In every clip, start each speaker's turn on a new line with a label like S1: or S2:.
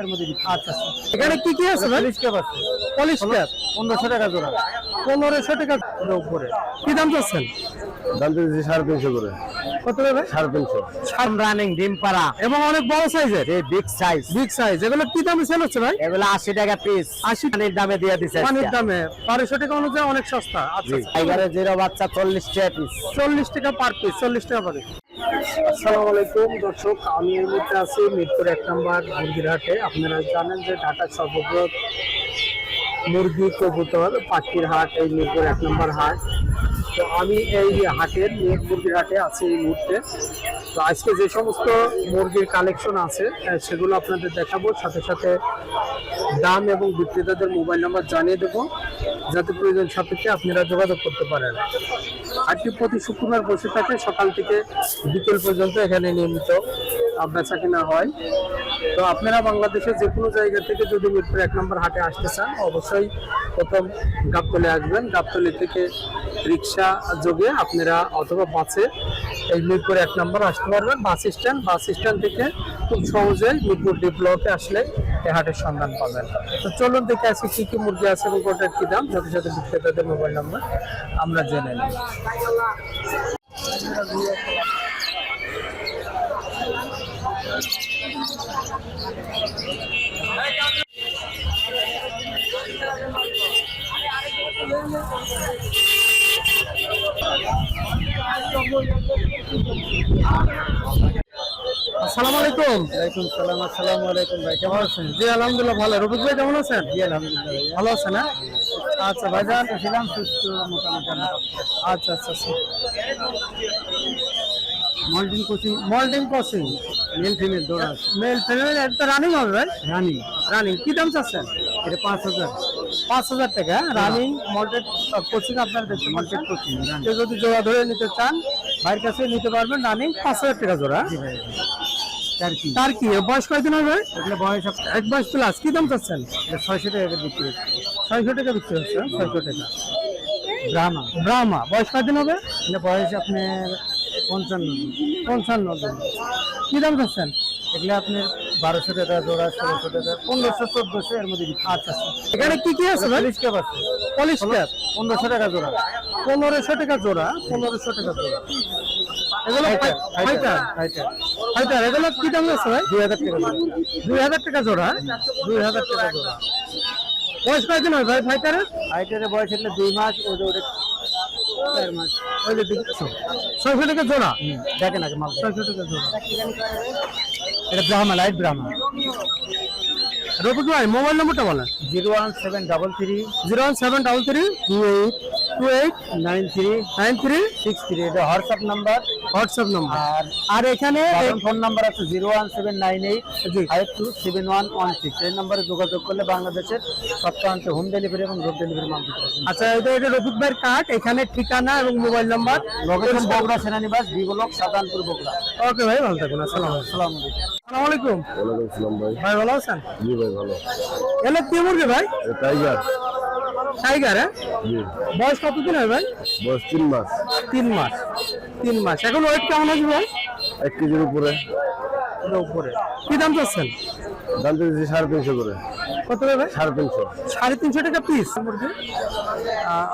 S1: এর মধ্যে
S2: আচ্ছা আচ্ছা। এখানে কি কি আছে
S1: পলিশ ক্যাপ আছে।
S2: পলিশ ক্যাপ
S1: পনেরোশো টাকা জোড়া।
S2: পনেরোশো টাকা উপরে। কি দাম চাচ্ছেন?
S3: দাম দিয়েছি সাড়ে তিনশো করে।
S2: কত দেবে
S3: সাড়ে তিনশো।
S1: রানিং ডিম পাড়া।
S2: এবং অনেক বড় সাইজের
S1: এই বিগ সাইজ
S2: বিগ সাইজ এগুলো কি দামে সেল হচ্ছে ভাই?
S1: এগুলো আশি টাকা পিস
S2: আশি
S1: পানির দামে দিয়ে
S2: পানির দামে। বারোশো টাকা অনুযায়ী অনেক সস্তা। আচ্ছা
S1: টাইগারের জিরো বাচ্চা চল্লিশ টাকা পিস
S2: চল্লিশ টাকা পার পিস চল্লিশ টাকা পার আসসালামু আলাইকুম, দর্শক, আমি এই মুহূর্তে আছি মিরপুর এক নম্বর মুরগির হাটে আপনারা জানেন যে ঢাকার সর্ববৃহৎ মুরগি কবুতর পাখির হাট, এই মিরপুর এক নম্বর হাট। তো আমি এই হাটের মির- মুরগির হাটে আছি এই মুহূর্তে। তো আজকে যে সমস্ত মুরগির কালেকশন আছে সেগুলো আপনাদের দেখাবো। সাথে সাথে দাম এবং বিক্রেতাদের মোবাইল নাম্বার জানিয়ে দেবো, যাতে প্রয়োজন সাপেক্ষে আপনারা যোগাযোগ করতে পারেন। হাটটি প্রতি শুক্রবার বসে থাকে, সকাল থেকে বিকেল পর্যন্ত এখানে নিয়মিত বেচা কেনা হয়। তো আপনারা বাংলাদেশের যে কোনো জায়গা থেকে যদি মিরপুর এক নম্বর হাটে আসতে চান, অবশ্যই প্রথম গাবতলে আসবেন। গাবতলি থেকে রিক্সা যোগে আপনারা অথবা বাসে এই মিরপুর এক নম্বর আসতে পারবেন। বাস স্ট্যান্ড বাস স্ট্যান্ড থেকে খুব সহজেই মিরপুর ডি ব্লকে আসলে এই হাটের সন্ধান পাবেন। তো চলুন দেখে আজকে কি কি মুরগি আছে এবং কোটার কি দাম। সাথে সাথে বিক্রেতাদের মোবাইল নাম্বার আমরা জেনে নিই আসসালামু আলাইকুম।
S1: ওয়ালাইকুম সালাম আসসালামু আলাইকুম ভাই
S2: কেমন আছেন? জি আলহামদুলিল্লাহ ভালো। রবিক ভাই কেমন আছেন?
S1: জি আলহামদুলিল্লাহ
S2: ভালো আছেন হ্যাঁ? আচ্ছা ভাইজান
S1: ছিলাম সুস্থ মোটামুটি
S2: আচ্ছা আচ্ছা আচ্ছা।
S1: Moulting coaching.
S2: মল্টিং ক্রসিং
S1: মেল ফিমেল দৌড়া
S2: মেল ফিমেল এটা রানিং হবে ভাই?
S1: রানিং
S2: রানিং কি দাম চাচ্ছেন?
S1: এটা পাঁচ হাজার।
S2: পাঁচ হাজার টাকা। রানিং মল্টেড কোচিং আপনার দেখতে
S1: মল্টেড কোচিং
S2: কেউ যদি জোড়া ধরে নিতে চান ভাইয়ের কাছে নিতে পারবেন রানিং পাঁচ হাজার টাকা জোড়া। তার কি বয়স কয়দিন হবে
S1: বয়স
S2: এক বয়স প্লাস কি দাম চাচ্ছেন?
S1: ছয়শো টাকা করে বিক্রি হচ্ছে।
S2: ছয়শো টাকা বিক্রি হচ্ছে ছয়শো টাকা।
S1: ব্রাহ্মা
S2: ব্রাহ্মা বয়স কয়দিন হবে
S1: এটা বয়স আপনার পঞ্চান্ন
S2: পঞ্চান্ন দিন। কি দাম চাচ্ছেন?
S1: এগুলো আপনার বারোশো টাকা জোড়া ষোলোশো টাকা। পনেরোশো চোদ্দশো এর মধ্যে
S2: আচ্ছা আচ্ছা। এখানে কি কি আছে
S1: পলিশ ক্যাপ আছে।
S2: Polish cap.
S1: পনেরোশো টাকা জোড়া।
S2: পনেরোশো টাকা জোড়া পনেরোশো টাকা জোড়া। এগুলো
S1: ফাইটার
S2: ফাইটার এগুলো কি দাম আছে ভাই?
S1: দুই হাজার টাকা
S2: দুই হাজার টাকা জোড়া? দুই হাজার টাকা জোড়া। বয়স কয়দিন হয় ভাই ফাইটারের
S1: ফাইটারের বয়স হলে দুই মাস চার
S2: ওই ছয়শো টাকা জোড়া?
S1: দেখেন আগে মাল।
S2: ছয়শো টাকা জোড়া।
S1: এটা ব্রাহ্মা লাইট ব্রাহ্মা
S2: রফিক ভাই মোবাইল নম্বরটা বলেন।
S1: Zero one seven double three
S2: zero one seven double three
S1: two eight
S2: two eight
S1: nine three
S2: nine three.
S1: Six three এটা হোয়াটসঅ্যাপ নাম্বার
S2: হোয়াটসঅ্যাপ নম্বর
S1: আর
S2: আর এখানে
S1: ফোন নাম্বার আছে zero one seven nine eight five two seven one one six এই নম্বরে যোগাযোগ করলে বাংলাদেশের সপ্তাহান্তে হোম ডেলিভারি এবং ডোর ডেলিভারি মাল
S2: আচ্ছা এটা এটা রফিক ভাইয়ের কার্ড এখানে ঠিকানা এবং mobile number
S1: location Bogura সেনানিবাস B block Sadharanpur Bogura.
S2: Okay ভাই ভালো থাকুন আসসালাম
S1: আসসালামু আলাইকুম।
S2: আসসালামু আলাইকুম।
S3: ওয়ালাইকুম সালাম ভাই।
S2: ভাই ভালো আছেন?
S3: জি ভাই ভালো।
S2: এলো কি মুরগি ভাই?
S3: টাইগার
S2: টাইগার হ্যাঁ? বয়স কতদিন হয় ভাই?
S3: বয়স তিন মাস।
S2: তিন মাস। তিন মাস। এখন ওয়েট কেমন আছে ভাই?
S3: এক কেজির উপরে।
S2: উপরে। কি দাম চাচ্ছেন?
S3: দাম দিয়েছি সাড়ে তিনশো করে।
S2: কত হবে
S3: সাড়ে তিনশো।
S2: সাড়ে তিনশো টাকা পিস মুরগি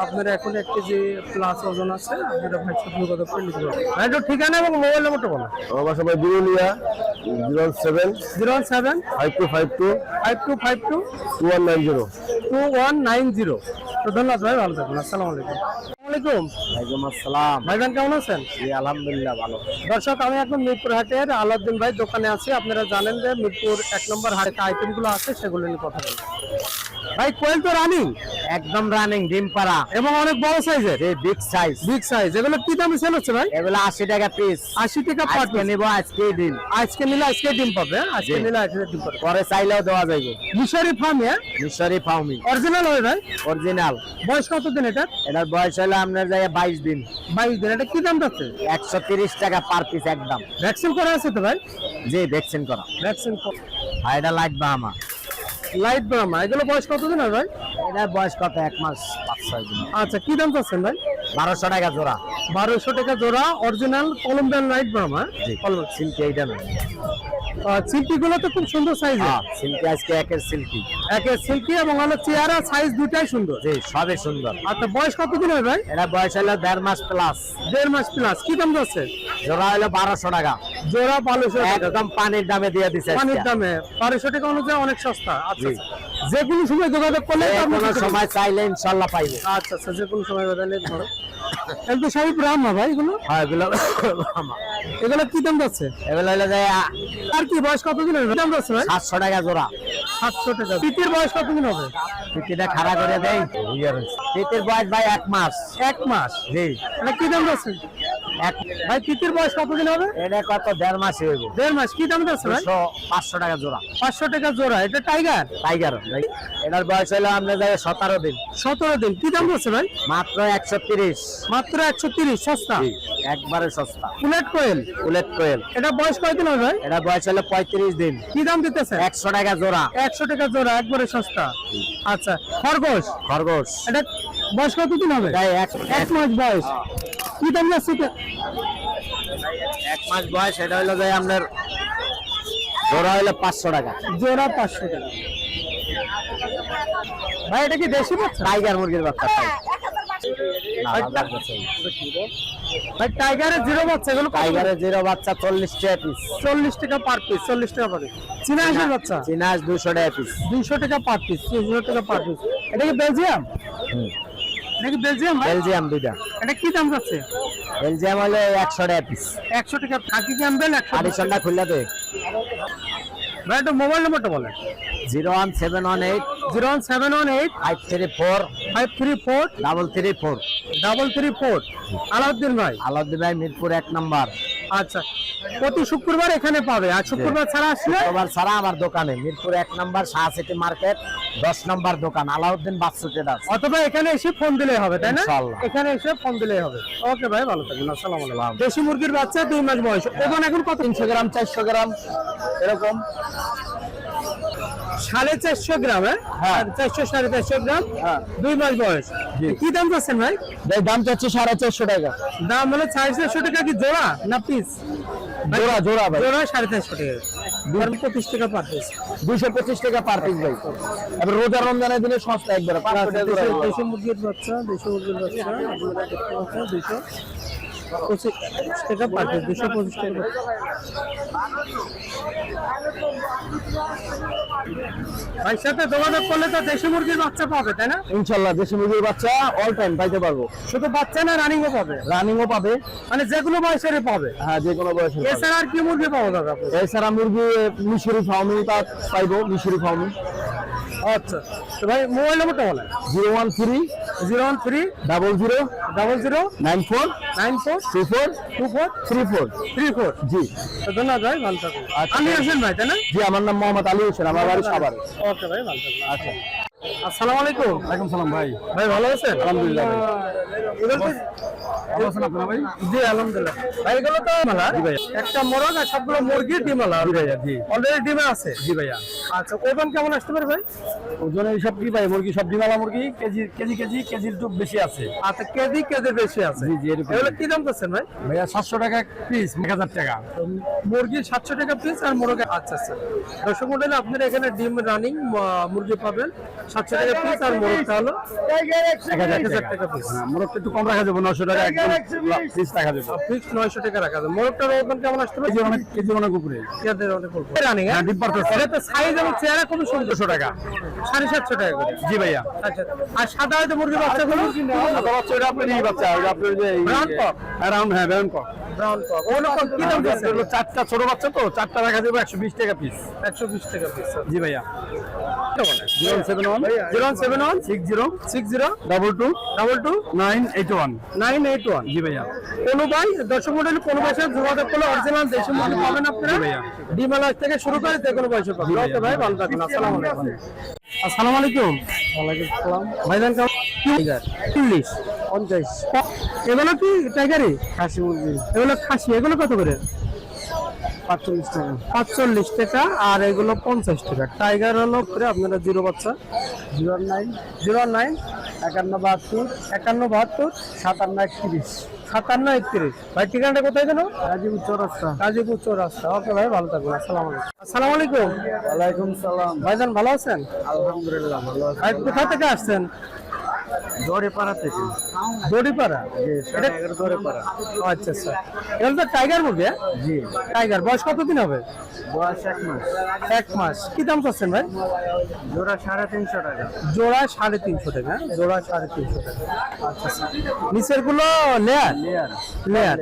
S2: আপনার এখন এক কেজি প্লাস ওজন আছে। যেটা ভাই ছোট কত করে নিতে পারবেন ভাই একটু ঠিকানা এবং মোবাইল নম্বরটা বলো
S3: আমার বাসা ভাই Birulia zero seven
S2: zero one seven
S3: five two five two
S2: five two five two
S3: two one nine zero
S2: two one nine zero তো ধন্যবাদ ভাই ভালো থাকুন আসসালামু আলাইকুম। আলাইকুম।
S1: ওয়ালাইকুম আসসালাম।
S2: ভাইজান কেমন আছেন?
S1: জি আলহামদুলিল্লাহ ভালো।
S2: দর্শক আমি এখন মিরপুর হাটের আলাউদ্দিন ভাই দোকানে আছি। আপনারা জানেন যে মিরপুর এক নম্বর হাটে আইটেমগুলো আছে সেগুলো নিয়ে কথা বলব। ভাই কোয়েল তো রানিং
S1: একদম রানিং ডিম পাড়া।
S2: এবং অনেক বড় সাইজের
S1: এই বিগ সাইজ
S2: বিগ সাইজ এগুলো কি দামে সেল হচ্ছে ভাই?
S1: এগুলো আশি টাকা পিস
S2: আশি টাকা পার
S1: আজকে নিব আজকে দিন
S2: আজকে নিলে আজকে ডিম পাবে আজকে নিলে আজকে ডিম পাবে।
S1: পরে চাইলেও দেওয়া যাইব।
S2: মিশরি ফার্ম হ্যাঁ?
S1: মিশরি ফাউমি
S2: অরিজিনাল হয় ভাই?
S1: অরিজিনাল
S2: বয়স কত দিন এটা?
S1: এটার বয়স হলো আপনার যায় বাইশ দিন।
S2: বাইশ দিন। এটা কি দাম যাচ্ছে?
S1: একশো তিরিশ টাকা পার পিস একদম।
S2: ভ্যাকসিন করা আছে তো ভাই?
S1: জি ভ্যাকসিন করা।
S2: ভ্যাকসিন
S1: আর এটা লাইট বাহামা
S2: লাইট ব্রাহ্মা এগুলো বয়স কত দিন ভাই?
S1: এটা বয়স কত? এক মাস পাঁচ ছয় দিন।
S2: আচ্ছা কি দাম চাচ্ছেন ভাই?
S1: বারোশো টাকা জোড়া।
S2: বারোশো টাকা জোড়া অরিজিনাল কলম্বিয়ান লাইট ব্রাহ্মা
S1: জি। সিল্কি এইটা নেই
S2: তো খুব সুন্দর সাইজ
S1: হ্যাঁ সিল্কি আজকে একের সিল্কি।
S2: একের সিল্কি এবং হলো চেয়ারা সাইজ দুটাই সুন্দর।
S1: জি সবই সুন্দর।
S2: আচ্ছা বয়স কতদিন ভাই?
S1: এটা বয়স হলো দেড় মাস প্লাস
S2: দেড় মাস প্লাস কি দাম যাচ্ছে?
S1: জোড়া হলো বারোশো টাকা।
S2: জোড়া বারোশো
S1: একদম পানির দামে দিয়ে দিচ্ছে
S2: পানির দামে। বারোশো টাকা অনুযায়ী অনেক সস্তা। আচ্ছা। যে কোনো সময় যোগাযোগ করলে
S1: কোনো সময় চাইলে ইনশাল্লাহ পাইবে।
S2: আচ্ছা আচ্ছা যে কোনো সময় বাজালে ধরো এগুলো সবই ব্রাহ্ম না ভাই এগুলো?
S1: হ্যাঁ এগুলো
S2: এগুলো কি দাম যাচ্ছে?
S1: এগুলো হলো যে
S2: আর কি বয়স কতদিন হবে? দাম যাচ্ছে ভাই?
S1: সাতশো টাকা জোড়া।
S2: সাতশো টাকা। তিতির বয়স কতদিন হবে?
S1: তিতিটা খাড়া করে দেয় তিতির বয়স ভাই এক মাস।
S2: এক মাস?
S1: জি।
S2: এটা কি দাম যাচ্ছে? ভাই তিতির বয়স কতদিন হবে?
S1: এটা কত দেড় মাস হইব।
S2: দেড় মাস। কি দাম যাচ্ছে ভাই?
S1: পাঁচশো টাকা জোড়া।
S2: পাঁচশো টাকা জোড়া। এটা টাইগার?
S1: টাইগার ভাই। এটার বয়স হলো আপনার যাবে সতেরো দিন।
S2: সতেরো দিন। কি দাম যাচ্ছে ভাই?
S1: মাত্র একশো তিরিশ।
S2: মাত্র একশো তিরিশ সস্তা?
S1: একবারে সস্তা।
S2: ফুলেট কোয়েল?
S1: উলেট কোয়েল।
S2: এটা বয়স কয়দিন হবে ভাই?
S1: এটা বয়স হলো পঁয়ত্রিশ দিন।
S2: কি দাম দিতেছে
S1: একশো টাকা জোড়া।
S2: একশো টাকা জোড়া একবারে সস্তা। আচ্ছা খরগোশ?
S1: খরগোশ।
S2: এটা বয়স কতদিন হবে?
S1: তাই এক
S2: এক মাস বয়স। কি দাম যাচ্ছে
S1: এক মাস বয়স এটা হলো যে আপনার জোড়া হলো পাঁচশো টাকা।
S2: জোড়া পাঁচশো টাকা। ভাই এটা কি দেশি বাচ্চা?
S1: টাইগার মুরগির বাচ্চা
S2: ভাই টাইগারের জিরো বাচ্চা এগুলো
S1: টাইগারের জিরো বাচ্চা চল্লিশ টাকা পিস
S2: চল্লিশ টাকা পার পিস চল্লিশ টাকা পার চীনা হাঁসের বাচ্চা?
S1: চিনাস দুশো টাকা পিস
S2: দুইশো টাকা পার পিস তিনশো টাকা পার পিস এটা কি বেলজিয়াম? এটা কি বেলজিয়াম?
S1: বেলজিয়াম দুইটা।
S2: এটা কি দাম যাচ্ছে?
S1: বেলজিয়াম হলো একশো টাকা পিস
S2: একশো টাকা খাকি ক্যাম্বেল একশো
S1: আড়িশনটা খুললে দে।
S2: ভাই এটা মোবাইল নম্বরটা বলেন।
S1: Zero one seven one eight
S2: zero one seven one eight
S1: five three four
S2: five three four
S1: double three four.
S2: Double three four. Alauddin ভাই।
S1: আলাউদ্দিন ভাই মিরপুর এক নম্বর।
S2: আচ্ছা। প্রতি শুক্রবার এখানে পাবে। আর শুক্রবার ছাড়া আসলে
S1: শুক্রবার ছাড়া আমার দোকানে। মিরপুর এক নম্বর শাহ সিটি মার্কেট দশ নম্বর দোকান আলাউদ্দিন বাচ্চু ট্রেডার্স।
S2: অথবা এখানে এসে ফোন দিলেই হবে তাই না? এখানে এসে ফোন দিলেই হবে। ওকে ভাই ভালো থাকবেন। আসসালামু আলাইকুম। দেশি মুরগির বাচ্চা দুই মাস বয়স। ওজন এখন কত? তিনশো গ্রাম চারশো গ্রাম এরকম। সাড়ে চারশো গ্রাম হ্যাঁ? চারশো সাড়ে চারশো গ্রাম দুই মাস বয়স। কি দাম চাচ্ছেন ভাই?
S1: দাম চাচ্ছে সাড়ে চারশো টাকা।
S2: দাম হলো সাড়ে চারশো টাকা কি জোড়া না পিস?
S1: জোড়া জোড়া ভাই।
S2: জোড়া সাড়ে চারশো টাকা। দুই পঁচিশ টাকা পার পিস
S1: দুইশো পঁচিশ টাকা পার পিস ভাই। এবার রোজা রমজানের দিনে সস্তা একবার।
S2: দেশি মুরগির বাচ্চা 200 মুরগির বাচ্চা আপনারা দেখতে পাচ্ছেন দুইশো। পঁচিশ টাকা পার পিস দুশো পঁচিশ টাকা। ভাই সাথে যোগাযোগ করলে তো দেশি মুরগির বাচ্চা পাবে তাই না?
S1: ইনশাল্লাহ দেশি মুরগির বাচ্চা অল টাইম পাইতে পারব।
S2: শুধু বাচ্চা না রানিংও পাবে?
S1: রানিংও পাবে।
S2: মানে যে কোনো বয়সের পাবে?
S1: হ্যাঁ যে কোনো বয়সের
S2: এছাড়া আর কি মুরগি পাওয়া যাবে
S1: এছাড়া মুরগি মিশরি ফাউমি তা পাইবো মিশরি ফাউমি।
S2: আচ্ছা। তো ভাই মোবাইল নম্বরটা বলেন।
S1: Zero one three
S2: zero one three
S1: double zero
S2: double zero
S1: nine four
S2: nine four
S1: three four
S2: two four
S1: three four
S2: three four
S1: জি।
S2: ধন্যবাদ ভাই ভালো থাকুন
S1: আচ্ছা।
S2: ভাই তাই না?
S1: জি আমার নাম মোহাম্মদ আলী হোসেন আমার বাড়ি
S2: ওকে ভাই ভালো থাকুন আচ্ছা। আসসালামু আলাইকুম।
S1: ওয়ালাইকুম সালাম ভাই।
S2: ভাই ভালো আছেন?
S1: আলহামদুলিল্লাহ ভালো আছেন আপনারা ভাই।
S2: জি আলহামদুলিল্লাহ। ভাই এগুলো তো মালা
S1: জি।
S2: একটা মোরগ আর সবগুলো মুরগি ডিমালা
S1: জি ভাইয়া জি।
S2: অলরেডি ডিমে আছে?
S1: জি ভাইয়া।
S2: আচ্ছা ওজন কেমন আসতে পারে ভাই?
S1: ওজনে সব কি ভাই মুরগি সব ডিমালা মুরগি? কেজি কেজি কেজি কেজির একটু বেশি আছে।
S2: আচ্ছা কেজি কেজি বেশি আছে।
S1: জি, জি, এরকম।
S2: এগুলো কি দাম ভাই?
S1: ভাইয়া সাতশো টাকা পিস এক হাজার টাকা।
S2: মুরগি সাতশো টাকা পিস আর মোরগ আচ্ছা আচ্ছা। দর্শক মন্ডলী আপনারা এখানে ডিম রানিং মুরগি পাবেন। সাতশো টাকা পিস আর মোরগটা হলো
S1: এক হাজার
S2: এক হাজার
S1: টাকা।
S2: টাকা পিস
S1: হ্যাঁ, মোরগটা একটু কম রাখা যাবে নশো টাকা
S2: ফিক্স টাকা রাখা যায় মোরগটার ওজন কেমন আসতে পারে
S1: অনেক কেজি অনেক উপরে।
S2: কেদের অনেক অল্প রানিং
S1: হ্যাঁ, ডিম পারতেছে।
S2: এটা তো সাইজ এবং চেহারা খুবই সুন্দর।
S1: দুশো টাকা।
S2: সাড়ে সাতশো টাকা করে।
S1: জি ভাইয়া।
S2: আচ্ছা আর সাদা হয়তো মুরগির বাচ্চাগুলো
S1: সাদা বাচ্চা ওটা আপনার এই বাচ্চা ওটা আপনার যে
S2: Brown cock?
S1: রাউন্ড হ্যাঁ ব্রাউন কক
S2: ব্রাউন কক ওগুলো কি দাম দিচ্ছে
S1: চারটা ছোট বাচ্চা তো চারটা রাখা যাবে একশো বিশ টাকা পিস
S2: একশো বিশ টাকা পিস
S1: জি ভাইয়া। Zero seven one
S2: zero seven one
S1: six zero
S2: six zero
S1: double two
S2: double two
S1: nine eight one
S2: nine eight one
S1: জি ভাইয়া।
S2: কোনো ভাই দর্শক মন্ডলী কোনো বয়সে যোগাযোগ করলে অরিজিনাল দেশি মুরগি পাবেন আপনারা। ডিমালাজ থেকে শুরু করে যে কোনো বয়সে পাবেন। ওকে ভাই ভালো থাকুন আসসালামু আলাইকুম। আসসালামু আলাইকুম। ওয়ালাইকুম আসসালাম। ভাইজান কেমন পঞ্চাশ। এগুলো কি টাইগারি খাসি মুরগি। এগুলো খাসি। এগুলো কত করে? পাঁচচল্লিশ টাকা। পাঁচচল্লিশ টাকা আর এগুলো পঞ্চাশ টাকা। টাইগার হলো করে আপনারা জিরো বাচ্চা জিরো নাইন জিরো নাইন একান্ন বাহাত্তর একান্ন বাহাত্তর সাতান্ন একত্রিশ। সাতান্ন একত্রিশ। ভাই ঠিকানাটা কোথায় যেন?
S1: গাজীপুর চৌরাস্তা।
S2: গাজীপুর চৌরাস্তা। ওকে ভাই ভালো থাকবেন। আসসালামু আলাইকুম। আসসালামু আলাইকুম।
S1: ওয়ালাইকুম সালাম।
S2: ভাইজান ভালো আছেন?
S1: আলহামদুলিল্লাহ ভালো আছি।
S2: ভাই কোথা থেকে আসছেন?
S1: দৌড়ে থেকে।
S2: দড়িপাড়া?
S1: জি
S2: এটা
S1: এটা
S2: আচ্ছা আচ্ছা। এগুলো তো টাইগার মুরগি হ্যাঁ?
S1: জি।
S2: টাইগার বয়স কতদিন হবে?
S1: বয়স এক মাস।
S2: এক মাস। কি দাম চাচ্ছেন ভাই?
S1: জোড়া সাড়ে তিনশো টাকা।
S2: জোড়া সাড়ে তিনশো টাকা হ্যাঁ? জোড়া সাড়ে তিনশো টাকা। আচ্ছা আচ্ছা। নিচেরগুলো লেয়ার?
S1: লেয়ার।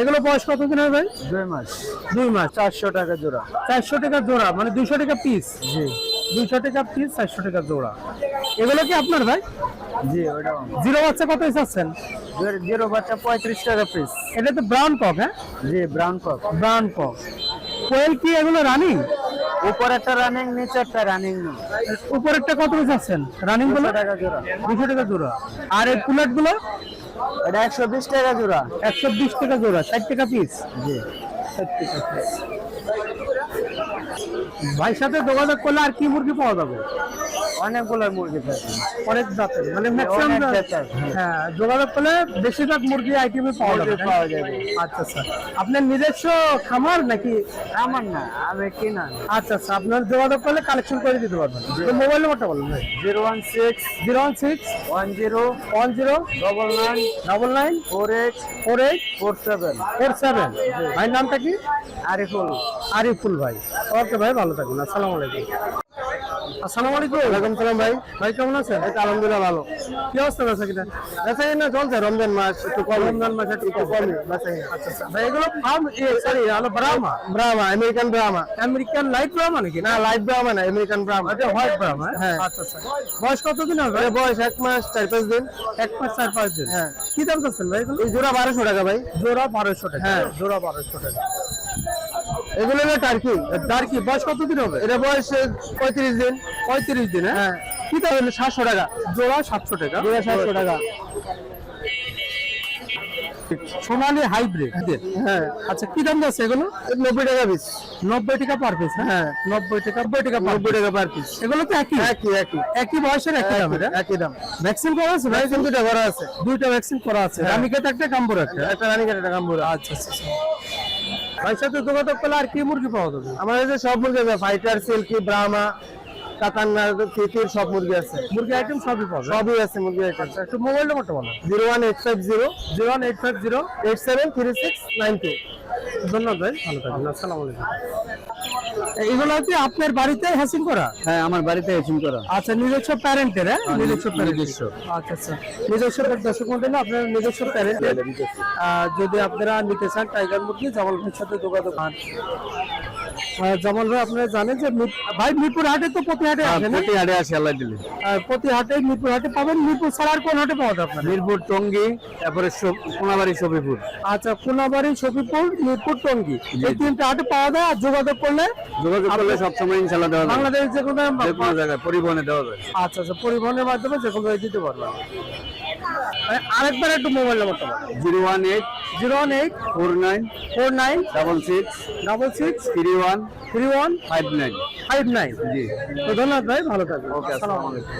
S2: এগুলো বয়স কতদিন হবে ভাই?
S1: দুই মাস।
S2: দুই মাস।
S1: চারশো টাকা জোড়া।
S2: চারশো টাকা জোড়া মানে দুইশো টাকা পিস
S1: জি।
S2: দুইশো টাকা পিস চারশো টাকা জোড়া। এগুলো কি আপনার ভাই?
S1: জি
S2: জিরো বাচ্চা কত চাচ্ছেন
S1: জিরো বাচ্চা পঁয়ত্রিশ টাকা পিস
S2: এটা তো ব্রাউন কক হ্যাঁ?
S1: জি ব্রাউন কক
S2: ব্রাউন কক কোয়েল কি এগুলো রানিং
S1: উপর একটা রানিং নিচে একটা রানিং
S2: উপরেরটা কত চাচ্ছেন রানিংগুলো
S1: টাকা জোড়া।
S2: দুশো টাকা জোড়া। আর এই পুলেটগুলো?
S1: এটা একশো বিশ টাকা জোড়া।
S2: একশো বিশ টাকা জোড়া ষাট টাকা পিস
S1: জি।
S2: ষাট টাকা পিস ভাই সাথে যোগাযোগ করলে আর কি মুরগি পাওয়া যাবে?
S1: অনেকগুলো মুরগি থাকে।
S2: অনেক জাতের মানে ম্যাক্সিমাম হ্যাঁ যোগাযোগ করলে বেশিরভাগ মুরগি আইটেমে পাওয়া যাবে।
S1: পাওয়া যাবে।
S2: আচ্ছা আচ্ছা। আপনার নিজস্ব খামার নাকি?
S1: আমার না আমি কিনা
S2: আচ্ছা আচ্ছা আপনার যোগাযোগ করলে কালেকশন করে দিতে পারবেন। তো মোবাইল নাম্বারটা বলুন ভাই।
S1: Zero one six
S2: zero one six
S1: one zero
S2: one zero
S1: double nine
S2: double nine
S1: four eight
S2: four eight
S1: four seven.
S2: Four seven. ভাইয়ের নামটা কি?
S1: আরিফুল।
S2: আরিফুল ভাই। ওকে ভাই ভালো থাকুন। আসসালামু আলাইকুম। আসসালামু আলাইকুম। ওয়ালাইকুম সালাম ভাই। ভাই কেমন আছেন? আলহামদুলিল্লাহ ভালো। কি অবস্থা বেচা কিনা বেচা কিনা চলছে রমজান মাস একটু কম। রমজান মাস একটু কম। বেচা আচ্ছা আচ্ছা। ভাই এগুলো ফার্ম সরি হলো Brahma Brahma American Brahma American light Brahma নাকি? না লাইট ব্রাহ্মা না আমেরিকান ব্রাহ্মা হোয়াইট ব্রাহ্মা হ্যাঁ? আচ্ছা আচ্ছা। বয়স কতদিন হবে বয়স এক মাস চার পাঁচ দিন। এক মাস চার পাঁচ দিন। হ্যাঁ। কি দাম চাচ্ছেন ভাই এগুলো? জোড়া বারোশো টাকা ভাই। জোড়া বারোশো টাকা। হ্যাঁ। জোড়া বারোশো টাকা। এগুলো হলো টার্কি টার্কি বয়স কতদিন হবে? এটা বয়স পঁয়ত্রিশ দিন। পঁয়ত্রিশ দিন হ্যাঁ? কি দাম হলো সাতশো টাকা? জোড়া সাতশো টাকা। জোড়া সাতশো টাকা। সোনালী হাইব্রিড হ্যাঁ। আচ্ছা কি দাম যাচ্ছে এগুলো? নব্বই টাকা পিস নব্বই টাকা পার পিস হ্যাঁ? নব্বই টাকা নব্বই টাকা নব্বই টাকা পার পিস এগুলো তো একই? একই একই। একই বয়সের একই দাম একই দাম। ভ্যাকসিন করা আছে? ভ্যাকসিন দুটো করা আছে। দুইটা ভ্যাকসিন করা আছে। রানিকেট একটা কাম্বুর একটা? একটা রানিকেট একটা কাম্বুর। আচ্ছা আচ্ছা আচ্ছা। ভাইয়ের সাথে যোগাযোগ করলে আর কি মুরগি পাওয়া যাবে? আমাদের যে সব মুরগি আছে ফাইটার সিল্কি ব্রাহ্মা কাতান্না তিতির সব মুরগি আছে। মুরগি আইটেম সবই পাবে সবই আছে মুরগি আইটেম একটু মোবাইল নাম্বারটা বলো। Zero one eight five zero zero one eight five zero eight seven three six nine two ধন্যবাদ ভাই ভালো থাকবেন আসসালামু আলাইকুম। এগুলো কি আপনার বাড়িতে হ্যাচিং করা?
S1: হ্যাঁ আমার বাড়িতে হ্যাচিং করা।
S2: আচ্ছা নিজস্ব প্যারেন্টের হ্যাঁ? নিজস্ব নিজস্ব। আচ্ছা আচ্ছা। নিজস্ব দর্শক মন্ডলী আপনার নিজস্ব প্যারেন্টের যদি আপনারা নিতে চান টাইগার মুরগি জামাল ভাইয়ের সাথে যোগাযোগ জামাল ভাই আপনারা জানেন যে ভাই মিরপুর হাটে তো প্রতি হাটে আছে না?
S1: প্রতি হাটে আসি আল্লাহ দিলে।
S2: প্রতি হাটে মিরপুর হাটে পাবেন। মিরপুর ছাড়া আর কোন হাটে পাওয়া যাবে আপনার
S1: মিরপুর টঙ্গি তারপরে কোনাবাড়ি সফিপুর
S2: আচ্ছা কোনাবাড়ি শফিপুর মিরপুর টঙ্গি। এই তিনটা হাটে পাওয়া যায় আর যোগাযোগ করলে
S1: যোগাযোগ করলে সবসময় ইনশাল্লাহ দেওয়া
S2: বাংলাদেশ যে কোনো
S1: যে কোনো জায়গায় পরিবহনে দেওয়া যাবে।
S2: আচ্ছা আচ্ছা পরিবহনের মাধ্যমে যে কোনো দিতে পারবেন। আরেকবার একটু মোবাইল নাম্বারটা
S1: zero one eight
S2: zero one eight
S1: four nine
S2: four nine
S1: double six
S2: double six
S1: three one
S2: three one
S1: five nine
S2: five nine
S1: জি।
S2: তো ধন্যবাদ ভাই ভালো থাকবেন।
S1: ওকে আসসালামু আলাইকুম।